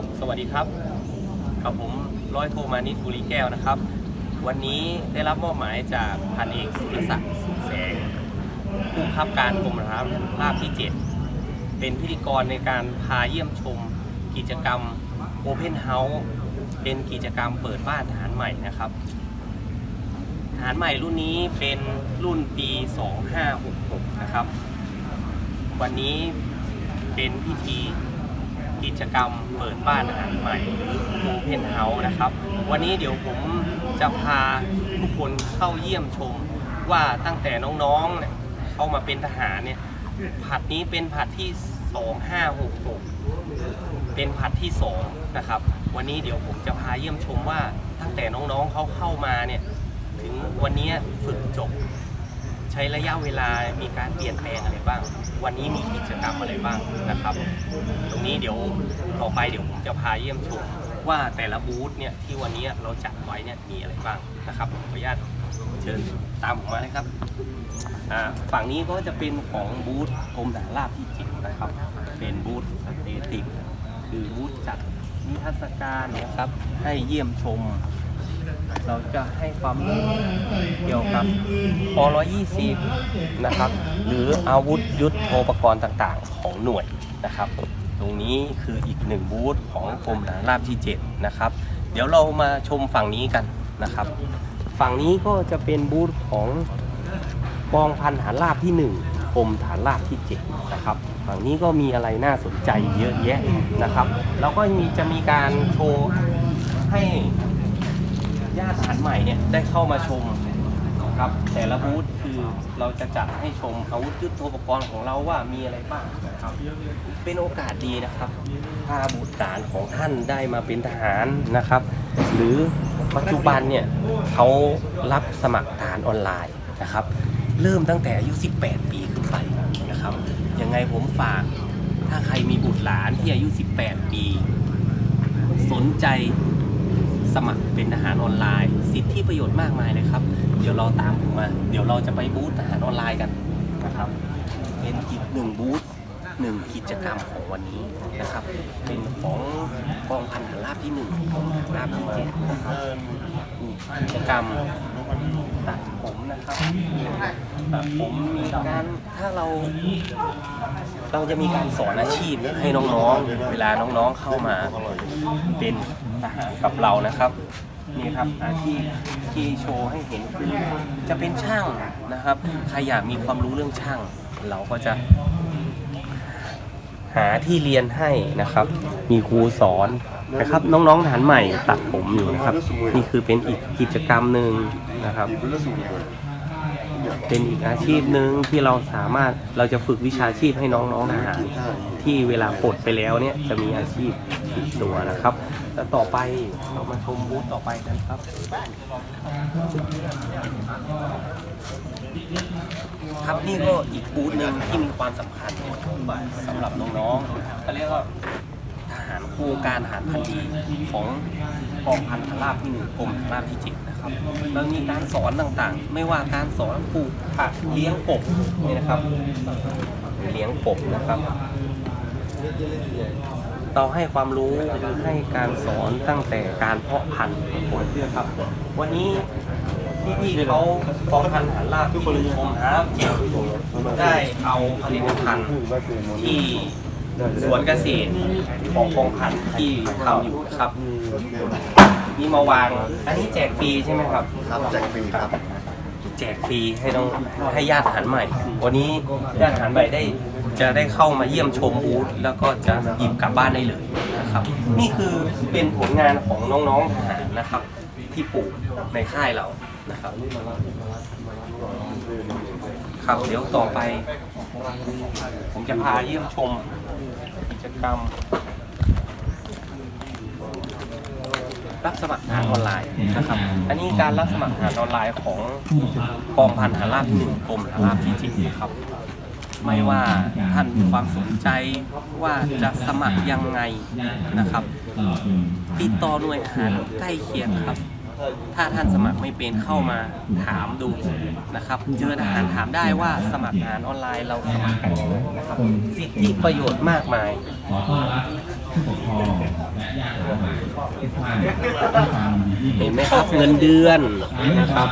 ับสวัสดีครับกับผมร้อยโทมานิตบุรีแก้วนะครับ วันนี้ได้รับมอบหมายจากพันเอกสุรศักดิ์สุขแสง ผู้บังคับการกรมราบราบที่ 7 เป็นพิธีกรในการพาเยี่ยมชมกิจกรรม Open House เป็นกิจกรรมเปิดบ้านทหารใหม่นะครับทหารใหม่รุ่นนี้เป็นรุ่นปี 2566 นะครับ วันนี้เป็นพิธี กิจกรรมเปิดบ้านอาหารใหม่หรือ Open House นะครับ วันนี้เดี๋ยวผมจะพาทุกคนเข้าเยี่ยมชม ว่าตั้งแต่น้องๆเนี่ยเข้ามาเป็นทหารเนี่ยผัดนี้เป็นผัดที่ 2566 เป็นผัดที่2นะครับวันนี้เดี๋ยวผมจะพาเยี่ยมชมว่าตั้งแต่น้องๆเขาเข้ามาเนี่ยถึงวันนี้ฝึกจบ ใช้ระยะเวลามีการเปลี่ยนแปลงอะไรบ้าง วันนี้มีกิจกรรมอะไรบ้างนะครับ ตรงนี้เดี๋ยวต่อไปเดี๋ยวผมจะพาเยี่ยมชมว่าแต่ละบูธเนี่ยที่วันนี้เราจัดไว้เนี่ยมีอะไรบ้างนะครับขออนุญาตเชิญตามผมมาเลยครับอ่าฝั่งนี้ก็จะเป็นของบูธกรมทหารราบที่จิตนะครับ เป็นบูธสเตติกคือบูธจัดนิทรรศการนะครับให้เยี่ยมชม เราจะให้ความรู้เกี่ยวกับป 120 นะครับ หรืออาวุธยุทโธปกรณ์ต่างๆ ของหน่วยนะครับ ตรงนี้คืออีกหนึ่งบูธของกรมฐานราบที่ 7 นะครับ เดี๋ยวเรามาชมฝั่งนี้กันนะครับ ฝั่งนี้ก็จะเป็นบูธของกองพันฐานราบที่ 1กรมฐานราบที่ 7 นะครับ ฝั่งนี้ก็มีอะไรน่าสนใจเยอะแยะนะครับ แล้วก็มีจะมีการโชว์ให้าติทหารใหม่เนี่ยได้เข้ามาชมนะครับแต่ละบูธคือเราจะจัดให้ชมอาวุธยุทโธปกรณ์ของเราว่ามีอะไรบ้างครับเป็นโอกาสดีนะครับถ้าบุตรหลานของท่านได้มาเป็นทหารนะครับ หรือปัจจุบันเนี่ยเขารับสมัครทหารออนไลน์นะครับ เริ่มตั้งแต่อายุ 18 ปีขึ้นไปนะครับยังไงผมฝากถ้าใครมีบุตรหลานที่อายุ 18 ปี สนใจ สมัครเป็นทหารออนไลน์ สิทธิประโยชน์มากมายเลยครับ เดี๋ยวเราตามผมมา เดี๋ยวเราจะไปบูธทหารออนไลน์กันนะครับ เป็นอีกหนึ่งบูธหนึ่งกิจกรรมของวันนี้นะครับ เป็นของกองพันทหารราบที่หนึ่งกองพันทหารราบที่เจ็ดนะครับมีกิจกรรมตัดผมนะครับตัดผมมีการถ้าเรา เราจะมีการสอนอาชีพให้น้องๆ เวลาน้องๆเข้ามาเป็น ทหารกับเรานะครับนี่ครับอาชีพที่โชว์ให้เห็นคือจะเป็นช่างนะครับใครอยากมีความรู้เรื่องช่าง เราก็จะ หาที่เรียนให้นะครับ มีครูสอนนะครับน้องๆทหารใหม่ตัดผมอยู่นะครับ นี่คือเป็นอีกกิจกรรมหนึ่งนะครับ เป็นอีกอาชีพหนึ่งที่เราสามารถเราจะฝึกวิชาชีพให้น้องๆทหารที่เวลาปลดไปแล้วเนี่ยจะมีอาชีพติดตัวนะครับแล้วต่อไปเรามาชมบูธต่อไปกันครับครับนี่ก็อีกบูธหนึ่งที่มีความสำคัญสำหรับน้องๆเขาเรียกว่า ครงการหารพันดีของกองพันทหาราบที่หนึ่งกรมหาราบที่เจ็ดนะครับแล้วมีการสอนต่างๆ ไม่ว่าการสอนปลูกผักเลี้ยงกบนี่นะครับ เลี้ยงกบนะครับเราให้ความรู้ให้การสอนตั้งแต่การเพาะพันธุ์ของเพื่อครับ วันนี้พี่ๆเขากองพันทหารราบที่กรมครับได้เอาผลิตภัณฑ์ที่ สวนเกษตรของกองพันที่ทำอยู่นะครับนี่มาวาง อันนี้แจกฟรีใช่ไหมครับ ครับแจกฟรีครับ แจกฟรีให้น้องให้ญาติทหารใหม่ วันนี้ญาติทหารใหม่ได้จะได้เข้ามาเยี่ยมชมบูธแล้วก็จะหยิบกลับบ้านได้เลยนะครับ นี่คือเป็นผลงานของน้องๆทหารนะครับ ที่ปลูกในค่ายเรานะครับ ครับเดี๋ยวต่อไป ผมจะพาเยี่ยมชมกิจกรรม รับสมัครทางออนไลน์นะครับ อันนี้การรับสมัครทางออนไลน์ของกองพันหาราบที่หนึ่งกรมหาราบที่เจ็ดนะครับ ไม่ว่าท่านมีความสนใจว่าจะสมัครยังไงนะครับ ติดต่อหน่วยหารใกล้เคียงครับ ถ้าท่านสมัครไม่เป็นเข้ามาถามดูนะครับ เจอทหารถามได้ว่าสมัครทหารออนไลน์เราสมัครกันยังไงนะครับสิทธิประโยชน์มากมายขอต้อนรับผู้ปกครองเห็นไหมครับเงินเดือนนะครับ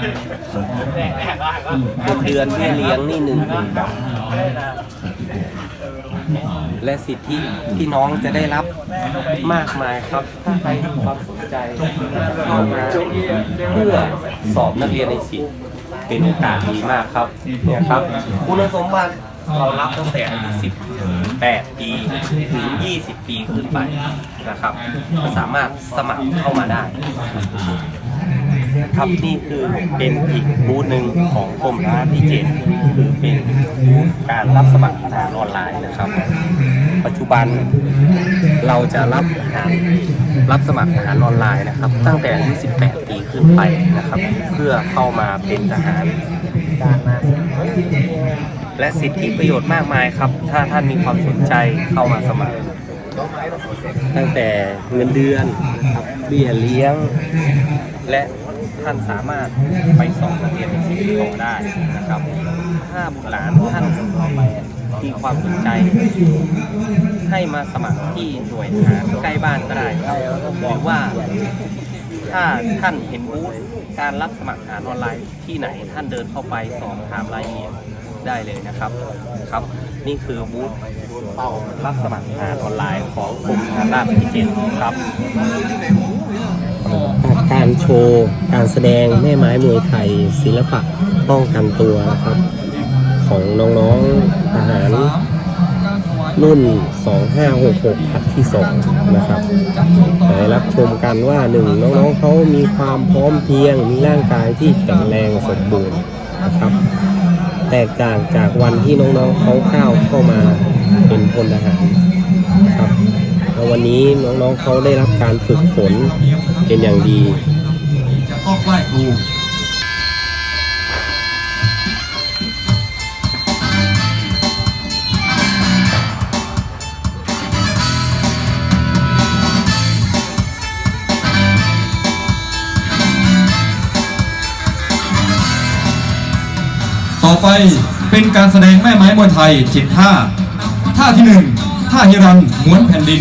เงินเดือนเบี้ยเลี้ยงนี่หนึ่งหมื่นบาท และสิทธิที่น้องจะได้รับมากมายครับ ถ้าใครมีความสนใจเข้ามาเพื่อสอบนักเรียนในสิทธิเป็นโอกาสดีมากครับเนี่ยครับ คุณสมบัติเรารับตั้งแต่อายุ18 ปีถึง 20 ปีขึ้นไปนะครับ สามารถสมัครเข้ามาได้ ครับนี่คือเป็นอีกบูธหนึ่งของกรมร้านที่เจ็ดคือเป็นบูธการรับสมัครทหารออนไลน์นะครับ ปัจจุบันเราจะรับทหารรับสมัครทหารออนไลน์นะครับ ตั้งแต่อายุ18ปีขึ้นไปนะครับ เพื่อเข้ามาเป็นทหารการมาและสิทธิประโยชน์มากมายครับ ถ้าท่านมีความสนใจเข้ามาสมัคร ตั้งแต่เงินเดือนเบี้ยเลี้ยงและ ท่านสามารถไปสอบนักเรียนในชีวิตต่อได้นะครับ ถ้าบุตรหลานท่านต่อไปมีความสนใจ ให้มาสมัครที่หน่วยทหารใกล้บ้านก็ได้ครับหรือว่าถ้าท่านเห็นบูธการรับสมัครทหารออนไลน์ที่ไหนท่านเดินเข้าไปสอบถามรายละเอียดได้เลยนะครับครับ นี่คือบูธรับสมัครทหารออนไลน์ของกรมทหารราบที่เจ็ดครับ การโชว์การแสดงแม่ไม้มวยไทย ศิลปะป้องกันตัวนะครับ ของน้องๆทหารรุ่น 2566ผัดที่ 2 นะครับได้รับชมกันว่าหนึ่งน้องๆเขามีความพร้อมเพียง มีร่างกายที่แข็งแรงสมบูรณ์นะครับ แตกต่างจากวันที่น้องๆเขาก้าวเข้ามาเป็นพลทหารนะครับแล้ววันนี้น้องๆเขาได้รับการฝึกฝน เป็นอย่างดี จะต้องไหว้ครูต่อไปเป็นการแสดงแม่ไม้มวยไทยจิตท่า ท่าที่หนึ่งท่าฮิรันม้วนแผ่นดิน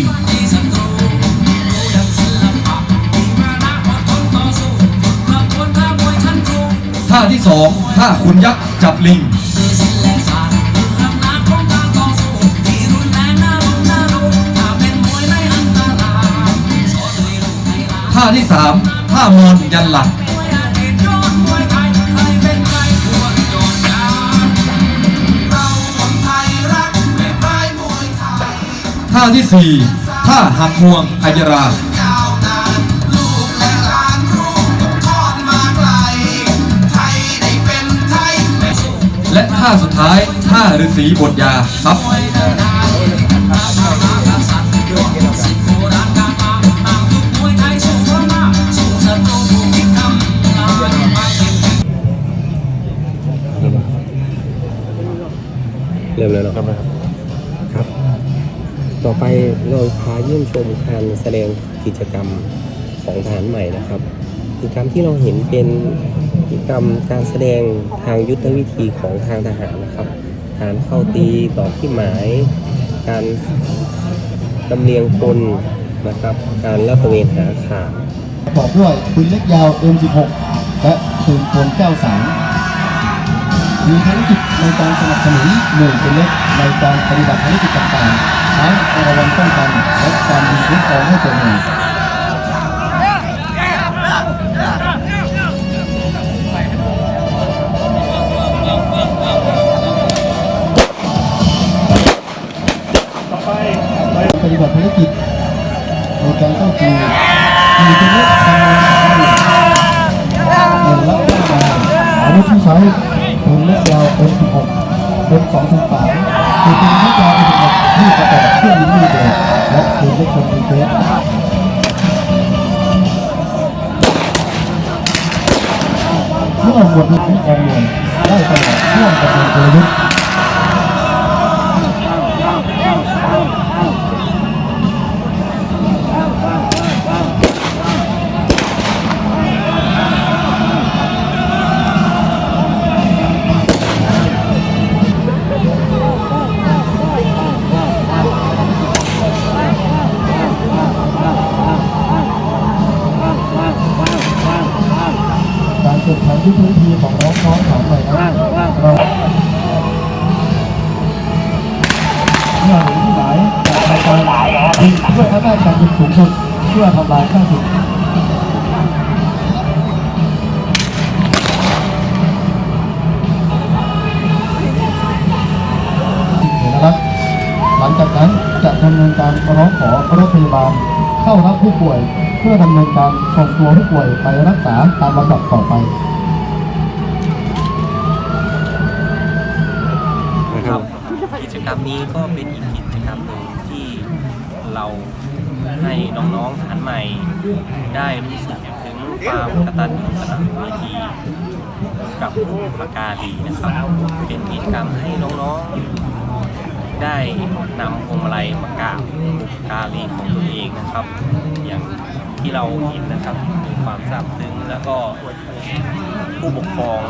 าที่สองท่าขุนยักษ์จับลิงท่าที่สามท่ามอนยันหลักท่าที่สี่ท่าหักห่วงอัยรา และท่าสุดท้ายท่าฤาษีบทยาครับเริ่มแล้วนะครับครับ ต่อไปเราพาเยี่ยมชมการแสดงกิจกรรมของทหารใหม่นะครับกิจกรรมที่เราเห็นเป็น กิจกรรมการแสดงทางยุทธวิธีของทางทหารนะครับ การเข้าตีต่อที่หมาย การลำเลียงพลนะครับ การลาดตระเวนหาข่าวประกอบด้วยปืนเล็กยาว M16 และปืนกล93มีภารกิจในการสนับสนุนหน่วยปืนเล็กในการปฏิบัติภารกิจต่างๆทั้งระวังป้องกันและการยิงคุ้มครองให้ตัวเอง เมื่อหมดยุคของกองหน่วยได้ตลอดช่วงกำลังกลยุทธ์ ที่พื้นที่ของน้องน้องถามหน่อยนะเราเมื่อหนที่ไหนจะทำกายิงเพื่อให้ได้การยิงสูงสุดเพื่อทำลายข้าศึกเห็นนะครับหลังจากนั้นจะดำเนินการร้องขอรถพยาบาลเข้ารับผู้ป่วย เพื่อดำเนินการส่งตัวผู้ป่วยไปรักษาตามลำดับต่อไป ครับกิจกรรม นี้ก็เป็นอีกกิจกรรมหนึ่งที่เราให้น้องๆฐานใหม่ ได้รู้สึกถึงความกตัญญูกตเวทีกับบุพการีนะครับ เป็นกิจกรรมให้น้องๆ ได้นำพวงมาลัยมากราบบุพการีของตัวเองนะครับ อย่างที่เราเห็นนะครับมีความซาบซึ้งแล้วก็ผู้ปกครอง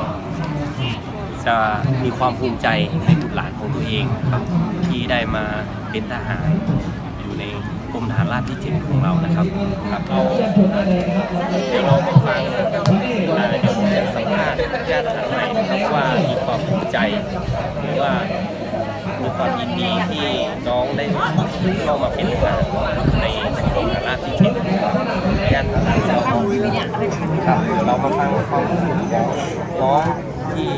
จะมีความภูมิใจในตร หลานของตัวเองครับที่ได้มาเป็นทหาร อยู่ในกรมทหารราบที่เจ็ดของเรานะครับครับเราเดี๋ยวเราไปฟังอ่าเดี๋ยวผมจะสัมภาษณ์ญาติทารใหม่นะครับว่ามีความภูมิใจหรือว่ามีความยินดีที่น้องได้เข้ามาเป็นทหารในกรมทหารราบที่เจ็ดญาติทารเราครับเดี๋ยวเรามาฟังความรู้สึกของน้อง ที่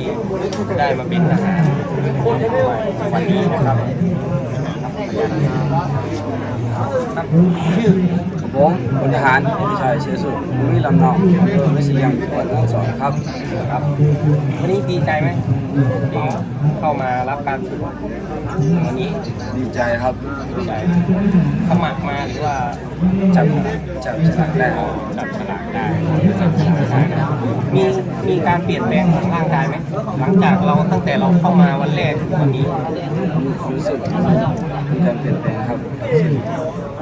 ได้มาเป็นทหารในวันนี้นะครับครับชื่อ ผมพลทหารเอกชัยเชื้อสุขภูมิลำเนาอำเภอแม่เสลียงจังหวัดแม่ฮ่องสอนครับครับวันนี้ดีใจไหมที่เข้ามารับการฝึกวันนี้ดีใจครับดีใจสมัครมาหรือว่าจับจับฉลากได้ครับจับฉลากได้จับฉลากได้นะมีมีการเปลี่ยนแปลงของร่างกายไหมหลังจากเราตั้งแต่เราเข้ามาวันแรกถึงวันนี้รู้สึกมีการเปลี่ยนแปลงครับ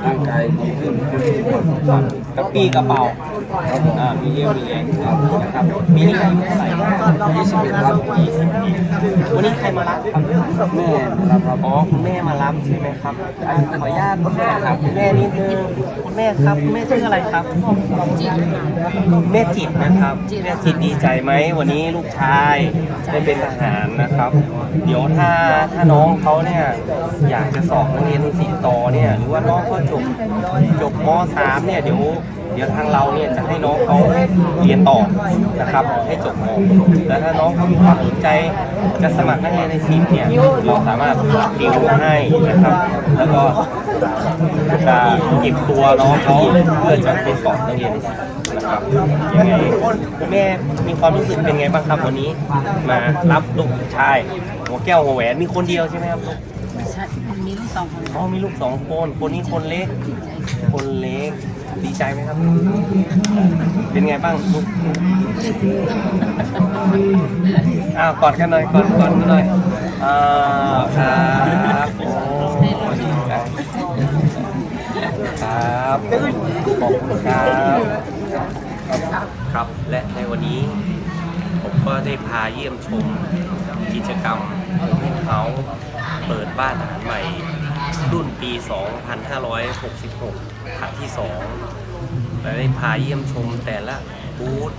ร่างกายดีขึ้นกับกระปี้กระเป๋า อ่ามีเรี่ยวมีแรงนะครับปีนี้อายุเท่าไหร่21ครับวันนี้ใครมารับครับแม่รับครับอ๋อคุณแม่มารับใช่ไหมครับอะขออนุญาตคุณแม่ครับคุณแม่นิดนึงคุณแม่ครับคุณแม่ชื่ออะไรครับแม่จิตนะครับแม่จิตดีใจไหมวันนี้ลูกชายได้เป็นทหารนะครับ เดี๋ยวถ้าถ้าน้องเขาเนี่ยอยากจะสอบนักเรียนสิงต่อเนี่ยหรือว่าน้องเขาจบจบม .3 เนี่ยเดี๋ยว ดี๋ยวทางเราเนี่ยจะให้น้องเขาเรียนต่อนะครับ ให้จบมแล้วถ้าน้องเขามีความสนใจจะสมัครนักเรียนในสิบเนี่ยเราสามารถติวให้นะครับ แล้วก็จะเก็บตัวน้องเขาเพื่อจะไปสอบนักเรียนในสิบนะครับยังไงแม่มีความรู้สึกเป็นไงบ้างครับวันนี้ มารับลูกชายหัวแก้วหัวแหวนมีคนเดียวใช่ไหมครับลูกใช่มีลูกสองคนอ๋อมีลูกสองคน คนนี้คนเล็ก คนเล็ก ดีใจไหมครับ เป็นไงบ้างลูกอ้าวกอดกันหน่อยกอดกอดกันหน่อยอ่าครับโอ้ดีใจครับขอบคุณครับครับและในวันนี้ผมก็ได้พาเยี่ยมชมกิจกรรมเขาเปิดบ้านทหารใหม่ รุ่นปี 2566ครั้งที่2และได้พาเยี่ยมชมแต่ละบูธ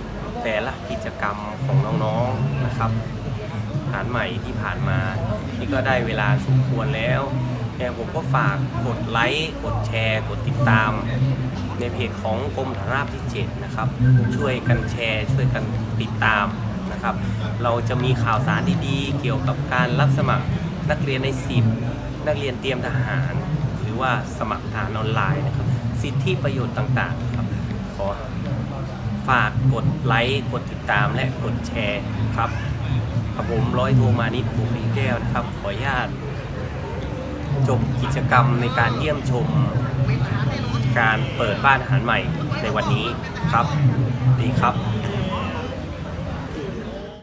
แต่ละกิจกรรมของน้องๆนะครับฐานใหม่ที่ผ่านมานี่ก็ได้เวลาสมควรแล้วเนี่ยผมก็ฝากกดไลค์กดแชร์กดติดตาม ในเพจของกรมฐานราบที่ 7 นะครับ ช่วยกันแชร์ ช่วยกันติดตามนะครับ เราจะมีข่าวสารดีๆ เกี่ยวกับการรับสมัคร นักเรียนในสิบนักเรียนเตรียมทหาร หรือว่าสมัครทหารออนไลน์นะครับ สิทธิประโยชน์ต่างๆครับ ขอฝากกดไลค์กดติดตามและกดแชร์ครับครับผมร้อยโทมานิดบุรีแก้วนะครับ ขออนุญาตจบกิจกรรมในการเยี่ยมชมการเปิดบ้านอาหารใหม่ในวันนี้ครับ ดีครับ